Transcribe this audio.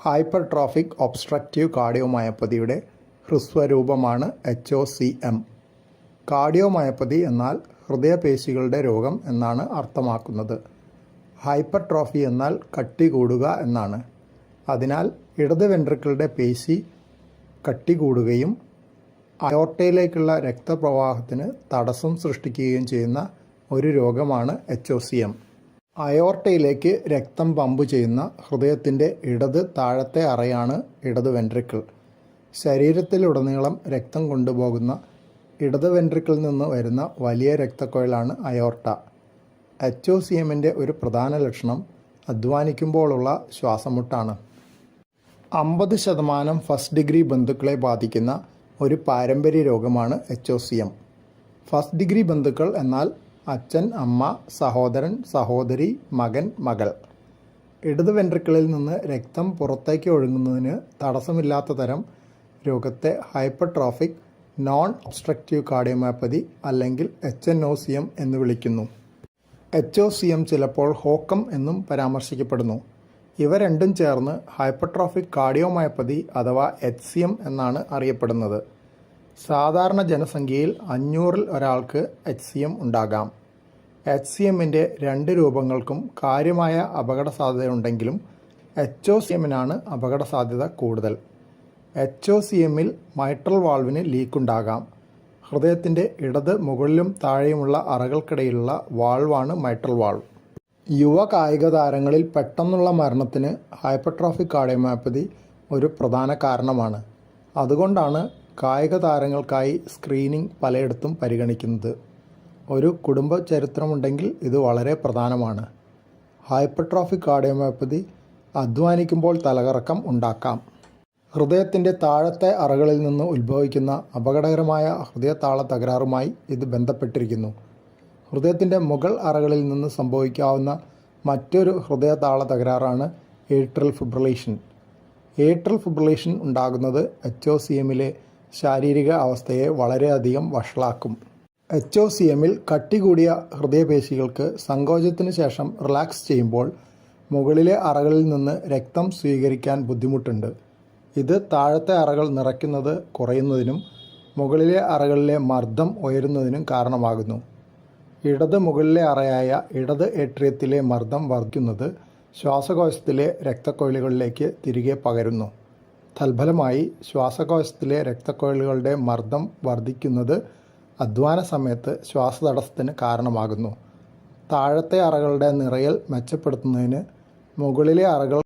Hypertrophic obstructive കാർഡിയോമയോപ്പതിയുടെ ഹ്രസ്വരൂപമാണ് H O C M cardiomyopathy എന്നാൽ ഹൃദയപേശികളുടെ രോഗം എന്നാണ് അർത്ഥമാക്കുന്നത്. ഹൈപ്പർ ട്രോഫി എന്നാൽ കട്ടി കൂടുക എന്നാണ്. അതിനാൽ ഇടത് വെൻട്രിക്കിളുടെ പേശി കട്ടി കൂടുകയും അയോർട്ടയിലേക്കുള്ള രക്തപ്രവാഹത്തിന് തടസ്സം സൃഷ്ടിക്കുകയും ചെയ്യുന്ന ഒരു രോഗമാണ് എച്ച് ഒ സി എം അയോർട്ടയിലേക്ക് രക്തം പമ്പ് ചെയ്യുന്ന ഹൃദയത്തിന്റെ ഇടത് താഴത്തെ അറയാണ് ഇടത് വെൻട്രിക്കിൾ. ശരീരത്തിലുടനീളം രക്തം കൊണ്ടുപോകുന്ന ഇടത് വെൻട്രിക്കിളിൽ നിന്ന് വരുന്ന വലിയ രക്തക്കുഴലാണ് അയോർട്ട. എച്ച് ഒ സി എമ്മിന്റെ ഒരു പ്രധാന ലക്ഷണം അധ്വാനിക്കുമ്പോഴുള്ള ശ്വാസമുട്ടാണ്. അമ്പത് ശതമാനം ഫസ്റ്റ് ഡിഗ്രി ബന്ധുക്കളെ ബാധിക്കുന്ന ഒരു പാരമ്പര്യ രോഗമാണ് H O C M first degree ബന്ധുക്കൾ എന്നാൽ അച്ഛൻ അമ്മ സഹോദരൻ സഹോദരി മകൻ മകൾ. ഇടത് വെൻട്രിക്കിളിൽ നിന്ന് രക്തം പുറത്തേക്ക് ഒഴുകുന്നതിന് തടസ്സമില്ലാത്ത തരം രോഗത്തെ ഹൈപ്പർട്രോഫിക് നോൺ ഒബ്സ്ട്രക്റ്റീവ് കാർഡിയോമയോപ്പതി അല്ലെങ്കിൽ H N O C M എന്ന് വിളിക്കുന്നു. എച്ച് ഒ സി എം ചിലപ്പോൾ ഹോക്കം എന്നും പരാമർശിക്കപ്പെടുന്നു. ഇവ രണ്ടും ചേർന്ന് ഹൈപ്പർട്രോഫിക് കാർഡിയോമയോപ്പതി അഥവാ എച്ച് സി എം എന്നാണ് അറിയപ്പെടുന്നത്. സാധാരണ ജനസംഖ്യയിൽ അഞ്ഞൂറിൽ ഒരാൾക്ക് എച്ച് സി എം ഉണ്ടാകാം. എച്ച് സി എമ്മിന്റെ രണ്ട് രൂപങ്ങൾക്കും കാര്യമായ അപകട സാധ്യതയുണ്ടെങ്കിലും എച്ച് ഒ സി എമ്മിനാണ് അപകട സാധ്യത കൂടുതൽ എച്ച് ഒ സി എമ്മിൽ മൈട്രൽ വാൾവിന് ലീക്കുണ്ടാകാം ഹൃദയത്തിന്റെ ഇടത് മുകളിലും താഴെയുമുള്ള അറകൾക്കിടയിലുള്ള വാൾവാണ് മൈട്രൽ വാൾവ് യുവ കായിക താരങ്ങളിൽ പെട്ടെന്നുള്ള മരണത്തിന് ഹൈപ്പർട്രോഫിക് കാർഡിയോമയോപ്പതി ഒരു പ്രധാന കാരണമാണ്. അതുകൊണ്ടാണ് കായിക താരങ്ങൾക്കായി സ്ക്രീനിംഗ് പലയിടത്തും പരിഗണിക്കുന്നത്. ഒരു കുടുംബ ചരിത്രമുണ്ടെങ്കിൽ ഇത് വളരെ പ്രധാനമാണ്. ഹൈപ്പർട്രോഫിക് കാർഡിയോമയോപ്പതി അധ്വാനിക്കുമ്പോൾ തലകറക്കം ഉണ്ടാക്കാം. ഹൃദയത്തിന്റെ താഴത്തെ അറകളിൽ നിന്ന് ഉത്ഭവിക്കുന്ന അപകടകരമായ ഹൃദയതാള തകരാറുമായി ഇത് ബന്ധപ്പെട്ടിരിക്കുന്നു. ഹൃദയത്തിന്റെ മുകൾ അറകളിൽ നിന്ന് സംഭവിക്കാവുന്ന മറ്റൊരു ഹൃദയതാള തകരാറാണ് ഏട്രൽ ഫിബ്രലേഷൻ. ഏട്രൽ ഫിബ്രലേഷൻ ഉണ്ടാകുന്നത് എച്ച് ഒ സി എമ്മിലെ ശാരീരിക അവസ്ഥയെ വളരെയധികം വഷളാക്കും. എച്ച് ഒ സി എമ്മിൽ കട്ടി കൂടിയ ഹൃദയപേശികൾക്ക് സങ്കോചത്തിന് ശേഷം റിലാക്സ് ചെയ്യുമ്പോൾ മുകളിലെ അറകളിൽ നിന്ന് രക്തം സ്വീകരിക്കാൻ ബുദ്ധിമുട്ടുണ്ട്. ഇത് താഴത്തെ അറകൾ നിറയ്ക്കുന്നത് കുറയുന്നതിനും മുകളിലെ അറകളിലെ മർദ്ദം ഉയരുന്നതിനും കാരണമാകുന്നു. ഇടത് മുകളിലെ അറയായ ഇടത് ഏട്രിയത്തിലെ മർദ്ദം വർദ്ധിക്കുന്നത് ശ്വാസകോശത്തിലെ രക്തക്കൊഴലുകളിലേക്ക് തിരികെ പകരുന്നു. തൽഫലമായി ശ്വാസകോശത്തിലെ രക്തക്കൊഴലുകളുടെ മർദ്ദം വർദ്ധിക്കുന്നത് അധ്വാന സമയത്ത് ശ്വാസതടസ്സത്തിന് കാരണമാകുന്നു. താഴത്തെ അറകളുടെ നിറയൽ മെച്ചപ്പെടുത്തുന്നതിന് മുകളിലെ അറകൾ